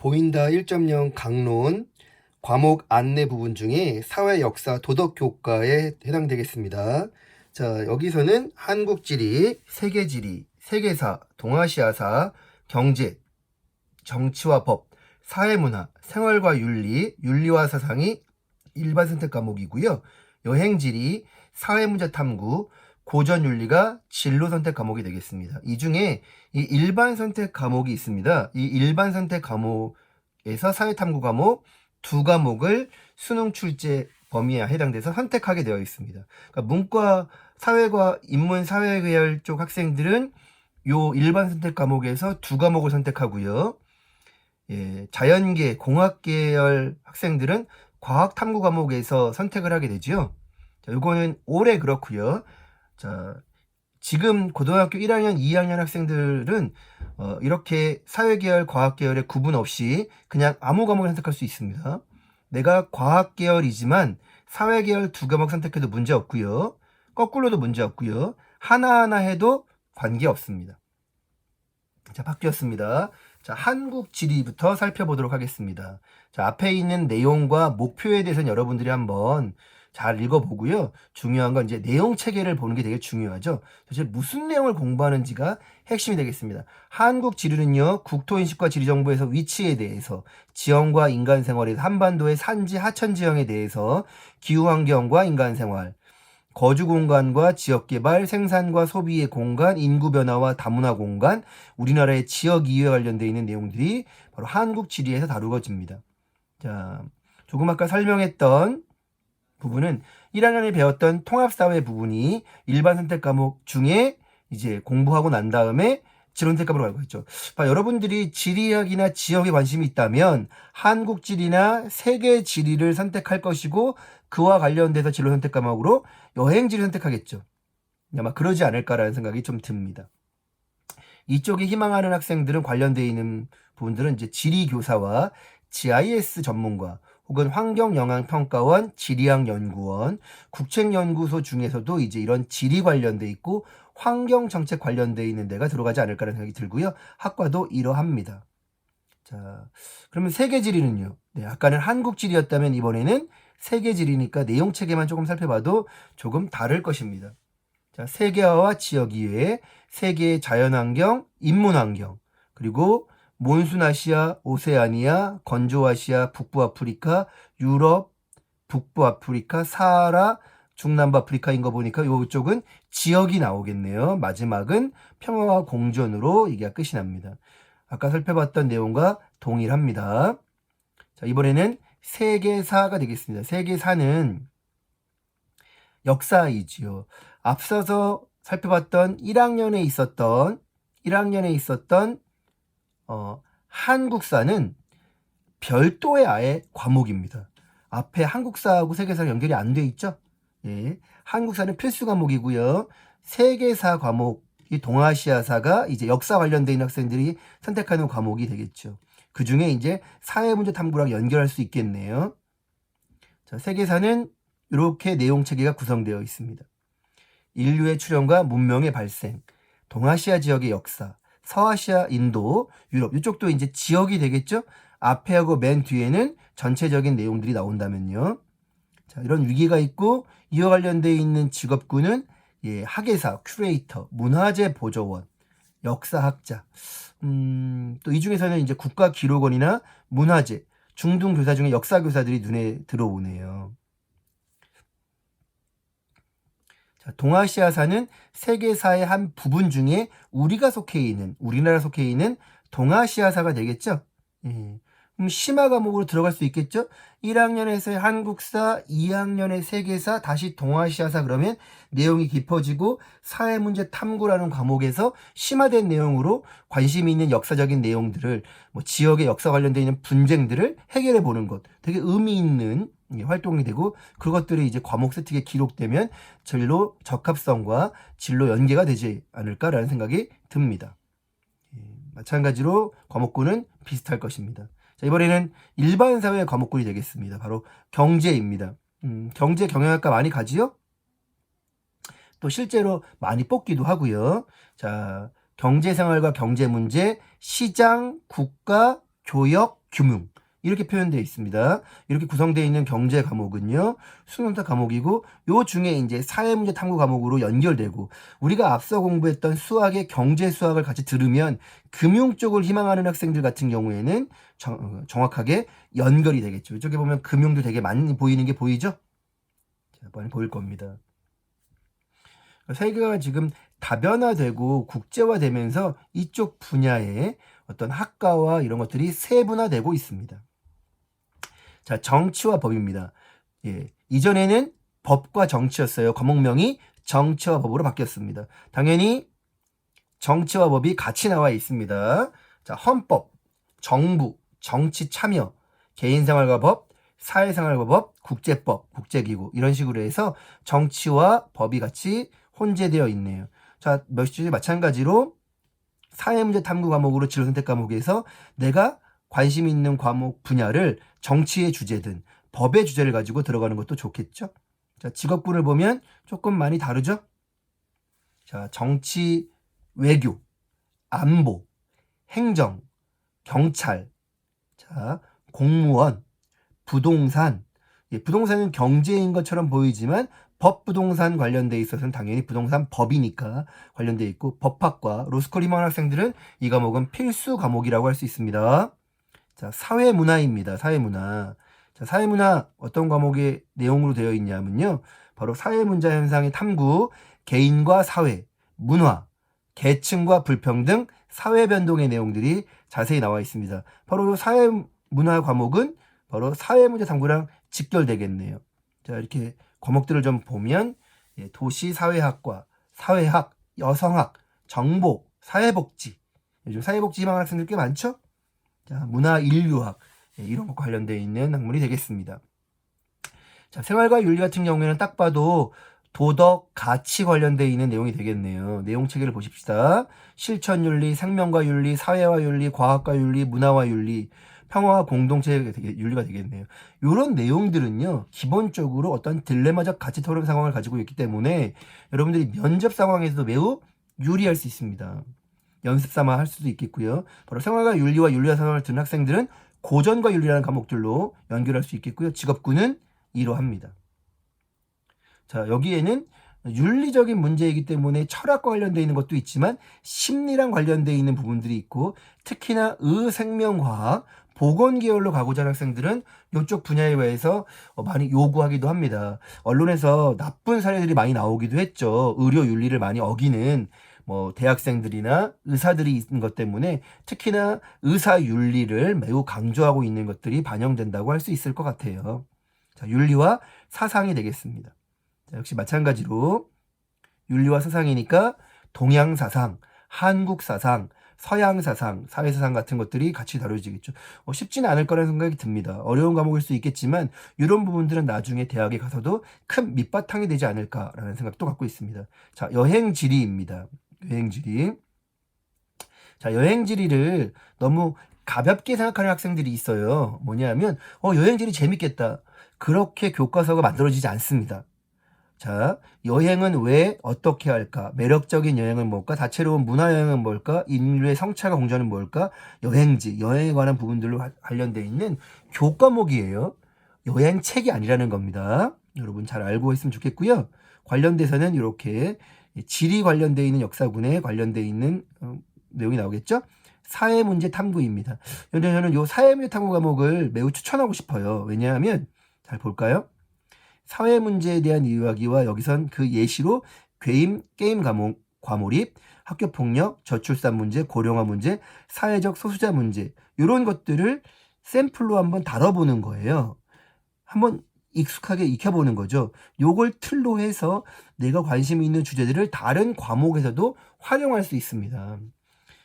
보인다 1.0 강론 과목 안내 부분 중에 사회 역사 도덕 교과에 해당되겠습니다. 자, 여기서는 한국 지리, 세계 지리, 세계사, 동아시아사, 경제, 정치와 법, 사회 문화, 생활과 윤리, 윤리와 사상이 일반 선택 과목이고요. 여행 지리, 사회 문제 탐구, 고전윤리가 진로 선택 과목이 되겠습니다. 이 중에 이 일반 선택 과목이 있습니다. 이 일반 선택 과목에서 사회탐구 과목 두 과목을 수능 출제 범위에 해당돼서 선택하게 되어 있습니다. 그러니까 문과, 사회과, 인문, 사회계열 쪽 학생들은 요 일반 선택 과목에서 두 과목을 선택하고요. 예, 자연계, 공학계열 학생들은 과학 탐구 과목에서 선택을 하게 되죠. 자, 요거는 올해 그렇고요. 자, 지금 고등학교 1학년, 2학년 학생들은 어, 이렇게 사회계열, 과학계열에 구분 없이 그냥 아무 과목을 선택할 수 있습니다. 내가 과학계열이지만 사회계열 두 과목 선택해도 문제 없고요. 거꾸로도 문제 없고요. 하나하나 해도 관계 없습니다. 자, 바뀌었습니다. 자, 한국 지리부터 살펴보도록 하겠습니다. 자, 앞에 있는 내용과 목표에 대해서는 여러분들이 한번 잘 읽어보고요. 중요한 건 이제 내용 체계를 보는 게 되게 중요하죠. 도대체 무슨 내용을 공부하는지가 핵심이 되겠습니다. 한국 지리는요, 국토인식과 지리정보에서 위치에 대해서, 지형과 인간 생활에 한반도의 산지 하천 지형에 대해서, 기후환경과 인간 생활, 거주 공간과 지역 개발, 생산과 소비의 공간, 인구 변화와 다문화 공간, 우리나라의 지역 이유에 관련되어 있는 내용들이 바로 한국 지리에서 다루어집니다. 자, 조금 아까 설명했던 부분은 1학년에 배웠던 통합사회 부분이 일반 선택 과목 중에 이제 공부하고 난 다음에 지론택 과목으로 알고 있죠. 봐, 여러분들이 지리학이나 지역에 관심이 있다면 한국 지리나 세계 지리를 선택할 것이고 그와 관련돼서 진로 선택 과목으로 여행지를 선택하겠죠. 아마 그러지 않을까라는 생각이 좀 듭니다. 이쪽에 희망하는 학생들은 관련되어 있는 부분들은 이제 지리 교사와 GIS 전문가 혹은 환경영향평가원, 지리학연구원, 국책연구소 중에서도 이제 이런 지리 관련돼 있고 환경 정책 관련돼 있는 데가 들어가지 않을까라는 생각이 들고요. 학과도 이러합니다. 자, 그러면 세계 지리는요? 네, 아까는 한국 지리였다면 이번에는 세계 지리니까 내용 체계만 조금 살펴봐도 조금 다를 것입니다. 자, 세계화와 지역 이외에 세계의 자연환경, 인문환경, 그리고 몬순아시아, 오세아니아, 건조아시아, 북부아프리카, 유럽, 북부아프리카, 사하라, 중남부아프리카인 거 보니까 이쪽은 지역이 나오겠네요. 마지막은 평화와 공존으로 얘기가 끝이 납니다. 아까 살펴봤던 내용과 동일합니다. 자, 이번에는 세계사가 되겠습니다. 세계사는 역사이지요. 앞서서 살펴봤던 1학년에 있었던 1학년에 있었던 어, 한국사는 별도의 아예 과목입니다. 앞에 한국사하고 세계사 연결이 안 돼 있죠? 예. 한국사는 필수 과목이고요. 세계사 과목, 이 동아시아사가 이제 역사 있는 학생들이 선택하는 과목이 되겠죠. 그 중에 이제 사회문제 탐구랑 연결할 수 있겠네요. 자, 세계사는 이렇게 내용 체계가 구성되어 있습니다. 인류의 출현과 문명의 발생, 동아시아 지역의 역사, 서아시아, 인도, 유럽 이쪽도 이제 지역이 되겠죠. 앞에 하고 맨 뒤에는 전체적인 내용들이 나온다면요. 자, 이런 위기가 있고 이와 관련되어 있는 직업군은 예, 학예사, 큐레이터, 문화재 보조원, 역사학자. 음, 또 이 중에서는 이제 국가기록원이나 문화재, 중등 교사 중에 역사 교사들이 눈에 들어오네요. 자, 동아시아사는 세계사의 한 부분 중에 우리가 속해 있는, 우리나라 속해 있는 동아시아사가 되겠죠? 예. 그럼 심화 과목으로 들어갈 수 있겠죠? 1학년에서의 한국사, 2학년의 세계사, 다시 동아시아사 그러면 내용이 깊어지고 사회문제 탐구라는 과목에서 심화된 내용으로 관심이 있는 역사적인 내용들을 뭐 지역의 역사 관련되어 있는 분쟁들을 해결해 보는 것 되게 의미 있는 활동이 되고 그것들이 이제 과목 세트에 기록되면 진로 적합성과 진로 연계가 되지 않을까라는 생각이 듭니다. 예, 마찬가지로 과목군은 비슷할 것입니다. 자, 이번에는 일반 사회 과목군이 되겠습니다. 바로 경제입니다. 음, 경제 경영학과 많이 가지요? 또 실제로 많이 뽑기도 하고요. 자, 경제 생활과 경제 문제, 시장, 국가, 교역, 규문 이렇게 표현되어 있습니다. 이렇게 구성되어 있는 경제 과목은요, 수능타 과목이고, 요 중에 이제 사회문제 탐구 과목으로 연결되고, 우리가 앞서 공부했던 수학의 경제 수학을 같이 들으면, 금융 쪽을 희망하는 학생들 같은 경우에는 정, 어, 정확하게 연결이 되겠죠. 이쪽에 보면 금융도 되게 많이 보이는 게 보이죠? 자, 많이 보일 겁니다. 세계가 지금 다변화되고 국제화되면서 이쪽 분야의 어떤 학과와 이런 것들이 세분화되고 있습니다. 자, 정치와 법입니다. 예. 이전에는 법과 정치였어요. 과목명이 정치와 법으로 바뀌었습니다. 당연히 정치와 법이 같이 나와 있습니다. 자, 헌법, 정부, 정치 참여, 개인생활과 법, 사회생활과 법, 국제법, 국제기구 이런 식으로 해서 정치와 법이 같이 혼재되어 있네요. 자, 몇 시에 마찬가지로 사회문제 탐구 과목으로 진로 선택 과목에서 내가 관심 있는 과목 분야를 정치의 주제든 법의 주제를 가지고 들어가는 것도 좋겠죠. 자, 직업군을 보면 조금 많이 다르죠. 자, 정치, 외교, 안보, 행정, 경찰, 자, 공무원, 부동산. 예, 부동산은 경제인 것처럼 보이지만 법 부동산 관련돼 있어서는 당연히 부동산 법이니까 관련돼 있고 법학과 로스쿨 희망 학생들은 이 과목은 필수 과목이라고 할 수 있습니다. 자, 사회문화입니다. 사회문화. 자, 사회문화 어떤 과목의 내용으로 되어 있냐면요. 바로 사회문제 현상의 탐구, 개인과 사회, 문화, 계층과 불평등, 사회 변동의 내용들이 자세히 나와 있습니다. 바로 이 사회문화 과목은 바로 사회문제 탐구랑 직결되겠네요. 자, 이렇게 과목들을 좀 보면 예, 도시사회학과, 사회학, 여성학, 정보, 사회복지 요즘 사회복지 희망 학생들 꽤 많죠? 자, 문화 인류학 예, 이런 것 관련되어 있는 학문이 되겠습니다. 자, 생활과 윤리 같은 경우에는 딱 봐도 도덕, 가치 관련되어 있는 내용이 되겠네요. 내용 체계를 보십시다. 실천 윤리, 생명과 윤리, 사회와 윤리, 과학과 윤리, 문화와 윤리, 평화와 공동체 윤리가 되겠네요. 이런 내용들은요, 기본적으로 어떤 딜레마적 가치 토론 상황을 가지고 있기 때문에 여러분들이 면접 상황에서도 매우 유리할 수 있습니다. 연습 삼아 할 수도 있겠고요. 바로 생활과 윤리와 윤리와 상황을 듣는 학생들은 고전과 윤리라는 과목들로 연결할 수 있겠고요. 직업군은 이러합니다. 자, 여기에는 윤리적인 문제이기 때문에 철학과 관련되어 있는 것도 있지만 심리랑 관련되어 있는 부분들이 있고 특히나 의생명과학, 보건 계열로 가고자 하는 학생들은 이쪽 분야에 대해서 많이 요구하기도 합니다. 언론에서 나쁜 사례들이 많이 나오기도 했죠. 의료 윤리를 많이 어기는 뭐 대학생들이나 의사들이 있는 것 때문에 특히나 의사 윤리를 매우 강조하고 있는 것들이 반영된다고 할 수 있을 것 같아요. 자, 윤리와 사상이 되겠습니다. 자, 역시 마찬가지로 윤리와 사상이니까 동양 사상, 한국 사상, 서양 사상, 사회 사상 같은 것들이 같이 다뤄지겠죠. 어, 쉽지는 않을 거라는 생각이 듭니다. 어려운 과목일 수 있겠지만 이런 부분들은 나중에 대학에 가서도 큰 밑바탕이 되지 않을까라는 생각도 갖고 있습니다. 자, 여행 지리입니다. 여행지리. 자, 여행지리를 너무 가볍게 생각하는 학생들이 있어요. 뭐냐면, 어, 여행지리 재밌겠다. 그렇게 교과서가 만들어지지 않습니다. 자, 여행은 왜 어떻게 할까? 매력적인 여행은 뭘까? 다채로운 문화 여행은 뭘까? 인류의 성찰과 공전은 뭘까? 여행지, 여행에 관한 부분들로 관련되어 있는 교과목이에요. 여행 책이 아니라는 겁니다. 여러분 잘 알고 있으면 좋겠고요. 관련돼서는 이렇게 지리 관련되어 있는 역사군에 관련되어 있는 어, 내용이 나오겠죠? 사회 문제 탐구입니다. 그런데 저는 이 사회 문제 탐구 과목을 매우 추천하고 싶어요. 왜냐하면 잘 볼까요? 사회 문제에 대한 이야기와 여기선 그 예시로 괴임, 게임 과목, 과몰입, 학교 폭력, 저출산 문제, 고령화 문제, 사회적 소수자 문제 이런 것들을 샘플로 한번 다뤄보는 거예요. 한번 익숙하게 익혀보는 거죠. 요걸 틀로 해서 내가 관심 있는 주제들을 다른 과목에서도 활용할 수 있습니다.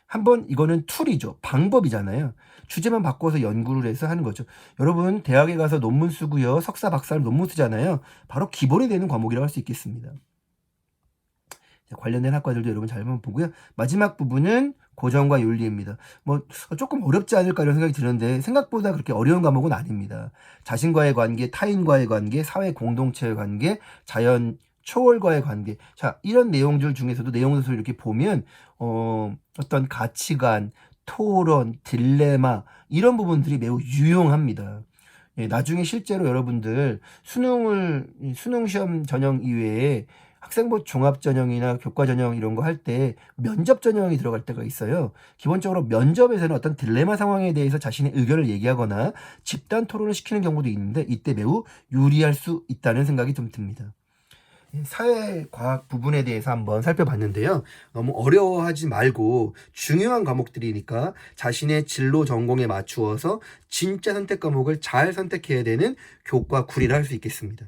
한번 이거는 툴이죠. 방법이잖아요. 주제만 바꿔서 연구를 해서 하는 거죠. 여러분 대학에 가서 논문 쓰고요. 석사 박사를 논문 쓰잖아요. 바로 기본이 되는 과목이라고 할 수 있겠습니다. 관련된 학과들도 여러분 잘 한번 보고요. 마지막 부분은 고전과 윤리입니다. 뭐 조금 어렵지 않을까 이런 생각이 드는데 생각보다 그렇게 어려운 과목은 아닙니다. 자신과의 관계, 타인과의 관계, 사회 공동체의 관계, 자연 초월과의 관계. 자, 이런 내용들 중에서도 내용을 이렇게 보면 어, 어떤 가치관, 토론, 딜레마 이런 부분들이 매우 유용합니다. 예, 나중에 실제로 여러분들 수능을 수능 시험 전형 이외에 학생부 종합 전형이나 교과 전형 이런 거 할 때 면접 전형이 들어갈 때가 있어요. 기본적으로 면접에서는 어떤 딜레마 상황에 대해서 자신의 의견을 얘기하거나 집단 토론을 시키는 경우도 있는데 이때 매우 유리할 수 있다는 생각이 좀 듭니다. 사회과학 부분에 대해서 한번 살펴봤는데요. 너무 어려워하지 말고 중요한 과목들이니까 자신의 진로 전공에 맞추어서 진짜 선택 과목을 잘 선택해야 되는 교과 구리를 할수 있겠습니다.